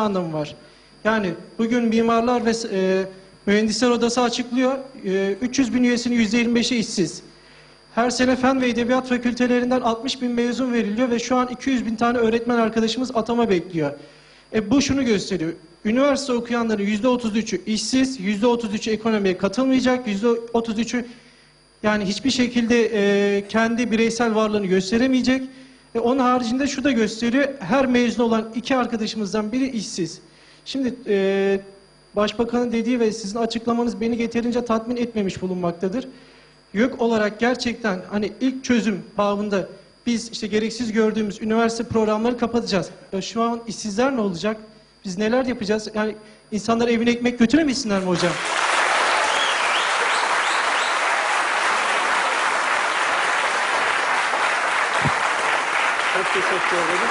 anlamı var. Yani bugün mimarlar ve e, mühendisler odası açıklıyor. E, 300 bin üyesinin %25'i işsiz. Her sene fen ve edebiyat fakültelerinden 60 bin mezun veriliyor ve şu an 200 bin tane öğretmen arkadaşımız atama bekliyor. E, bu şunu gösteriyor. Üniversite okuyanların %33'ü işsiz, %33'ü ekonomiye katılmayacak, %33'ü yani hiçbir şekilde e, kendi bireysel varlığını gösteremeyecek. E, onun haricinde şu da gösteriyor. Her mezun olan iki arkadaşımızdan biri işsiz. Şimdi e, Başbakanın dediği ve sizin açıklamanız beni yeterince tatmin etmemiş bulunmaktadır. YÖK olarak gerçekten hani ilk çözüm bağında biz işte gereksiz gördüğümüz üniversite programları kapatacağız. Ya şu an işsizler ne olacak? Biz neler yapacağız? Yani insanlar evine ekmek götüremesinler mi hocam? Çok teşekkür ederiz.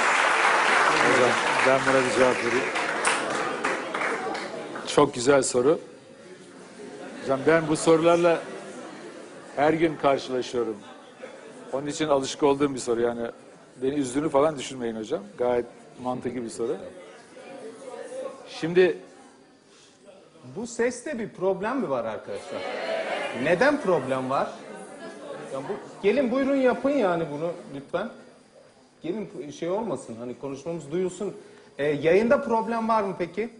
Hocam ben buna bir cevap vereyim. Çok güzel soru. Hocam ben bu sorularla her gün karşılaşıyorum. Onun için alışık olduğum bir soru yani. Beni üzdüğünü falan düşünmeyin hocam. Gayet mantıklı bir soru. Şimdi Bu seste bir problem mi var arkadaşlar? Neden problem var? Ya bu, gelin buyurun yapın yani bunu lütfen. Gelin şey olmasın hani konuşmamız duyulsun. Ee, yayında problem var mı peki?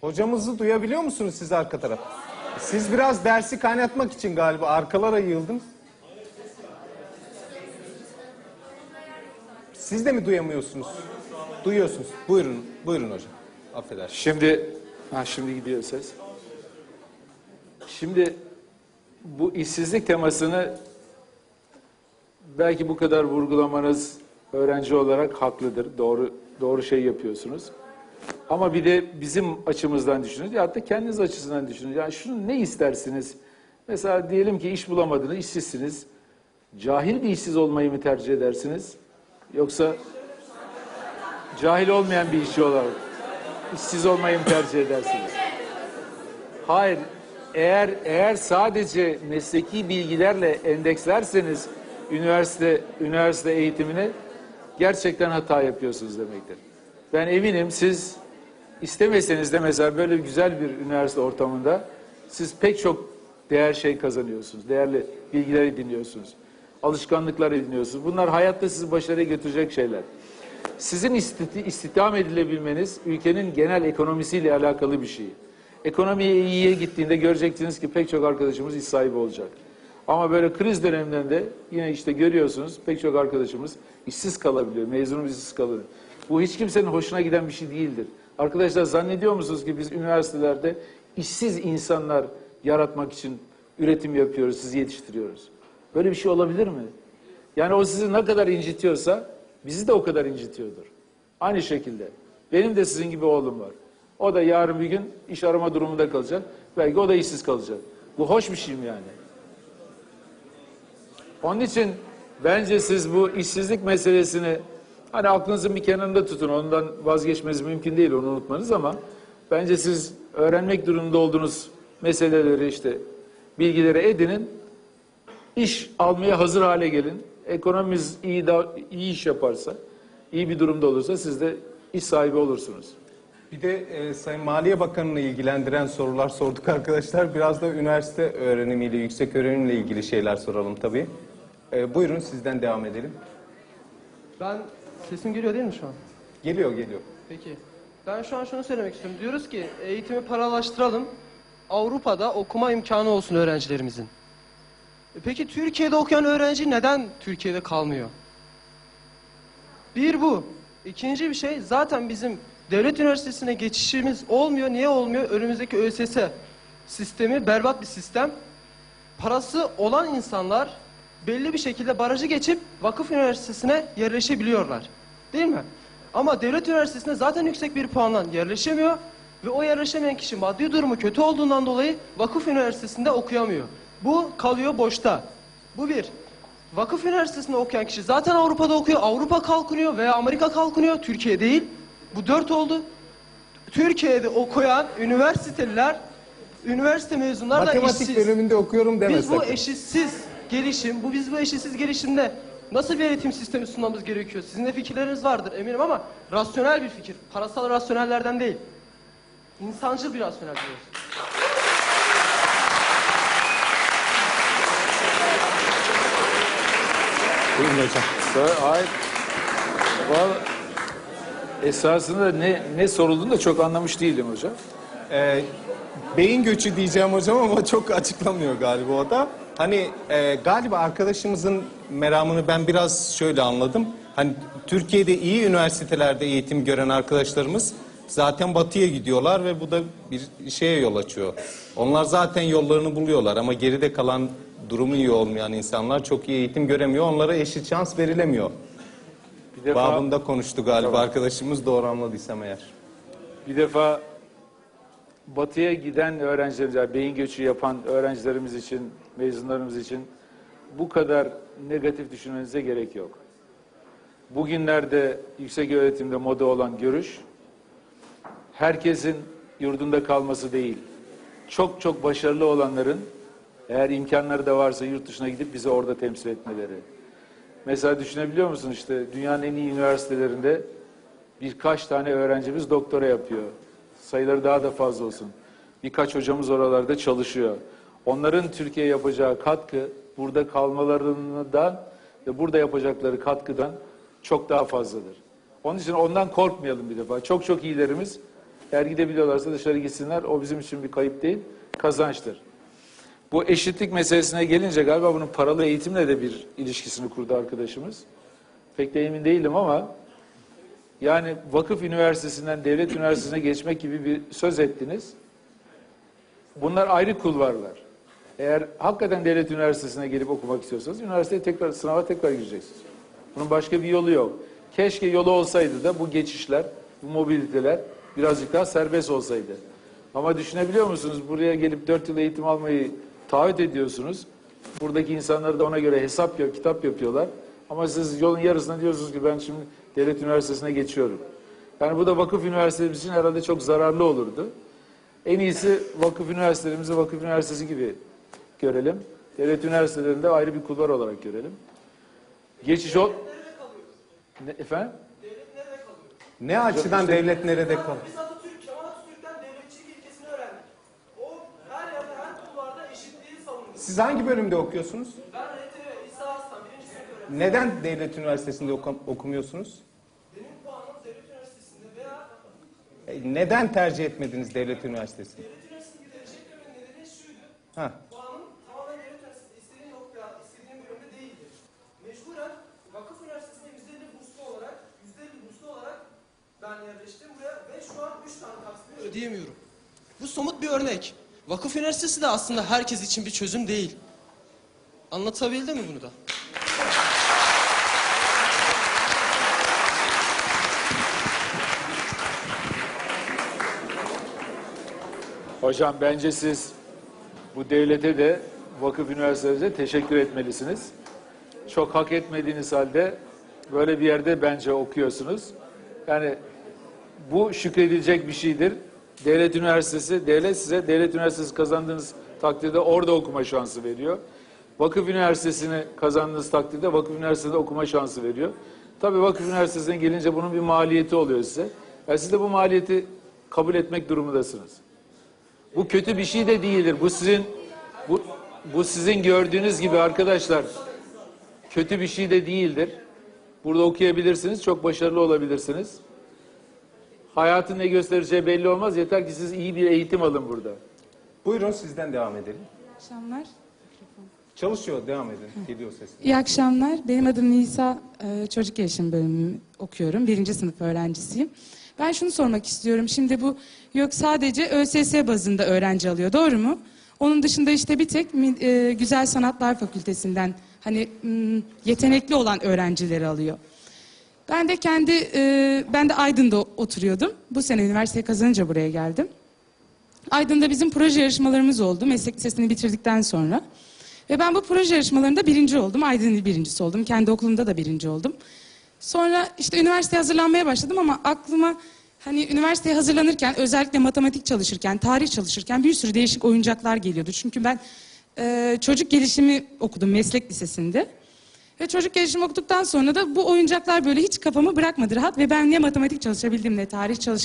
Hocamızı duyabiliyor musunuz siz arka taraf? Siz biraz dersi kaynatmak için galiba arkalara yığıldınız. Siz de mi duyamıyorsunuz? Duyuyorsunuz. Buyurun, buyurun hocam. Affedersiniz. Şimdi, ha şimdi gidiyor ses. Şimdi bu işsizlik temasını belki bu kadar vurgulamanız öğrenci olarak haklıdır. Doğru doğru şey yapıyorsunuz. Ama bir de bizim açımızdan düşünün ya da kendiniz açısından düşünün. Yani şunu ne istersiniz? Mesela diyelim ki iş bulamadınız, işsizsiniz. Cahil bir işsiz olmayı mı tercih edersiniz? Yoksa cahil olmayan bir işçi olarak işsiz olmayı mı tercih edersiniz? Hayır. Eğer eğer sadece mesleki bilgilerle endekslerseniz üniversite üniversite eğitimini gerçekten hata yapıyorsunuz demektir. Ben eminim siz istemeseniz de mesela böyle güzel bir üniversite ortamında siz pek çok değer şey kazanıyorsunuz. Değerli bilgiler ediniyorsunuz. Alışkanlıklar ediniyorsunuz. Bunlar hayatta sizi başarıya götürecek şeyler. Sizin istihdam edilebilmeniz ülkenin genel ekonomisiyle alakalı bir şey. Ekonomiye iyiye gittiğinde göreceksiniz ki pek çok arkadaşımız iş sahibi olacak. Ama böyle kriz dönemlerinde yine işte görüyorsunuz pek çok arkadaşımız işsiz kalabiliyor, mezunumuz işsiz kalıyor. Bu hiç kimsenin hoşuna giden bir şey değildir. Arkadaşlar zannediyor musunuz ki biz üniversitelerde işsiz insanlar yaratmak için üretim yapıyoruz, sizi yetiştiriyoruz? Böyle bir şey olabilir mi? Yani o sizi ne kadar incitiyorsa bizi de o kadar incitiyordur. Aynı şekilde. Benim de sizin gibi oğlum var. O da yarın bir gün iş arama durumunda kalacak. Belki o da işsiz kalacak. Bu hoş bir şey mi yani? Onun için bence siz bu işsizlik meselesini hani aklınızın bir kenarında tutun. Ondan vazgeçmeniz mümkün değil onu unutmanız ama bence siz öğrenmek durumunda olduğunuz meseleleri işte bilgileri edinin. İş almaya hazır hale gelin. Ekonomimiz iyi da iyi iş yaparsa, iyi bir durumda olursa siz de iş sahibi olursunuz. Bir de e, Sayın Maliye Bakanı'nı ilgilendiren sorular sorduk arkadaşlar. Biraz da üniversite öğrenimiyle, yüksek öğrenimle ilgili şeyler soralım tabii. E, buyurun sizden devam edelim. Ben sesim geliyor değil mi şu an? Geliyor, geliyor. Peki. Ben şu an şunu söylemek istiyorum. Diyoruz ki eğitimi paralaştıralım. Avrupa'da okuma imkanı olsun öğrencilerimizin. E Peki Türkiye'de okuyan öğrenci neden Türkiye'de kalmıyor? Bir bu. İkinci bir şey zaten bizim devlet üniversitesine geçişimiz olmuyor. Niye olmuyor? Önümüzdeki ÖSS sistemi berbat bir sistem. Parası olan insanlar belli bir şekilde barajı geçip vakıf üniversitesine yerleşebiliyorlar. Değil mi? Ama devlet üniversitesine zaten yüksek bir puanla yerleşemiyor ve o yerleşemeyen kişi maddi durumu kötü olduğundan dolayı vakıf üniversitesinde okuyamıyor. Bu kalıyor boşta. Bu bir. Vakıf üniversitesinde okuyan kişi zaten Avrupa'da okuyor. Avrupa kalkınıyor veya Amerika kalkınıyor. Türkiye değil. Bu dört oldu. Türkiye'de okuyan üniversiteliler, üniversite mezunları da Matematik işsiz. bölümünde okuyorum deme Biz bu eşitsiz gelişim, bu biz bu eşitsiz gelişimde Nasıl bir eğitim sistemi sunmamız gerekiyor? Sizin de fikirleriniz vardır eminim ama rasyonel bir fikir. Parasal rasyonellerden değil. İnsancıl bir rasyonel diyoruz. Buyurun hocam. Hayır. Vallahi esasında ne ne sorulduğunu da çok anlamış değilim hocam. Ee, beyin göçü diyeceğim hocam ama çok açıklamıyor galiba o da. Hani e, galiba arkadaşımızın meramını ben biraz şöyle anladım. Hani Türkiye'de iyi üniversitelerde eğitim gören arkadaşlarımız zaten batıya gidiyorlar ve bu da bir şeye yol açıyor. Onlar zaten yollarını buluyorlar ama geride kalan durumu iyi olmayan insanlar çok iyi eğitim göremiyor. Onlara eşit şans verilemiyor. Bir defa Babında konuştu galiba arkadaşımız doğru anladıysam eğer. bir defa batıya giden öğrencilerimiz, yani beyin göçü yapan öğrencilerimiz için, mezunlarımız için bu kadar negatif düşünmenize gerek yok. Bugünlerde yüksek öğretimde moda olan görüş, herkesin yurdunda kalması değil, çok çok başarılı olanların eğer imkanları da varsa yurt dışına gidip bizi orada temsil etmeleri. Mesela düşünebiliyor musun işte dünyanın en iyi üniversitelerinde birkaç tane öğrencimiz doktora yapıyor. Sayıları daha da fazla olsun. Birkaç hocamız oralarda çalışıyor. Onların Türkiye'ye yapacağı katkı burada kalmalarından ve burada yapacakları katkıdan çok daha fazladır. Onun için ondan korkmayalım bir defa. Çok çok iyilerimiz eğer gidebiliyorlarsa dışarı gitsinler. O bizim için bir kayıp değil, kazançtır. Bu eşitlik meselesine gelince galiba bunun paralı eğitimle de bir ilişkisini kurdu arkadaşımız. Pek de emin değilim ama yani vakıf üniversitesinden devlet üniversitesine geçmek gibi bir söz ettiniz. Bunlar ayrı kulvarlar. Eğer hakikaten devlet üniversitesine gelip okumak istiyorsanız üniversiteye tekrar sınava tekrar gireceksiniz. Bunun başka bir yolu yok. Keşke yolu olsaydı da bu geçişler, bu mobiliteler birazcık daha serbest olsaydı. Ama düşünebiliyor musunuz? Buraya gelip 4 yıl eğitim almayı taahhüt ediyorsunuz. Buradaki insanlar da ona göre hesap kitap yapıyorlar. Ama siz yolun yarısında diyorsunuz ki ben şimdi devlet üniversitesine geçiyorum. Yani bu da vakıf üniversitemiz için herhalde çok zararlı olurdu. En iyisi vakıf üniversitelerimizi vakıf üniversitesi gibi görelim. Devlet üniversitelerinde ayrı bir kulvar olarak görelim. Geçiş o... Ne, efendim? Ne açıdan devlet nerede kalır? Biz Atatürk, Kemal Atatürk'ten devletçilik ilkesini öğrendik. O her yerde her kulvarda eşitliği savunuyor. Siz hangi bölümde okuyorsunuz? Ben Neden devlet üniversitesinde oku- okumuyorsunuz? Benim puanım devlet üniversitesinde veya E, Neden tercih etmediniz devlet üniversitesini? devlet üniversitesine gidecek dememin nedeni şuydu. Ha. Puanım tamamen devlet üniversitesinde istediğim nokta, istediğim bölümde değildi. Mecburen vakıf üniversitesine %50 burslu olarak, %50 burslu olarak ben yerleştim buraya ve şu an 3 tane taksitimi ödeyemiyorum. Bu somut bir örnek. Vakıf üniversitesi de aslında herkes için bir çözüm değil. Anlatabildim mi bunu da? Hocam bence siz bu devlete de vakıf üniversitelerine teşekkür etmelisiniz. Çok hak etmediğiniz halde böyle bir yerde bence okuyorsunuz. Yani bu şükredilecek bir şeydir. Devlet üniversitesi, devlet size devlet üniversitesi kazandığınız takdirde orada okuma şansı veriyor. Vakıf üniversitesini kazandığınız takdirde vakıf üniversitesinde okuma şansı veriyor. Tabii vakıf üniversitesine gelince bunun bir maliyeti oluyor size. Yani siz de bu maliyeti kabul etmek durumundasınız. Bu kötü bir şey de değildir. Bu sizin bu, bu sizin gördüğünüz gibi arkadaşlar kötü bir şey de değildir. Burada okuyabilirsiniz, çok başarılı olabilirsiniz. Hayatın ne göstereceği belli olmaz. Yeter ki siz iyi bir eğitim alın burada. Buyurun sizden devam edelim. akşamlar. Çalışıyor, devam edin. Geliyor ses. İyi akşamlar. Benim adım Nisa. Ee, Çocuk gelişim bölümü okuyorum. Birinci sınıf öğrencisiyim. Ben şunu sormak istiyorum. Şimdi bu yok sadece ÖSS bazında öğrenci alıyor. Doğru mu? Onun dışında işte bir tek e, Güzel Sanatlar Fakültesinden hani yetenekli olan öğrencileri alıyor. Ben de kendi e, ben de Aydın'da oturuyordum. Bu sene üniversiteyi kazanınca buraya geldim. Aydın'da bizim proje yarışmalarımız oldu. Meslek lisesini bitirdikten sonra. Ve ben bu proje yarışmalarında birinci oldum. Aydın il birincisi oldum. Kendi okulumda da birinci oldum. Sonra işte üniversiteye hazırlanmaya başladım ama aklıma hani üniversiteye hazırlanırken özellikle matematik çalışırken, tarih çalışırken bir sürü değişik oyuncaklar geliyordu. Çünkü ben e, çocuk gelişimi okudum meslek lisesinde. Ve çocuk gelişimi okuduktan sonra da bu oyuncaklar böyle hiç kafamı bırakmadı rahat ve ben ne matematik çalışabildim ne tarih çalışabildim.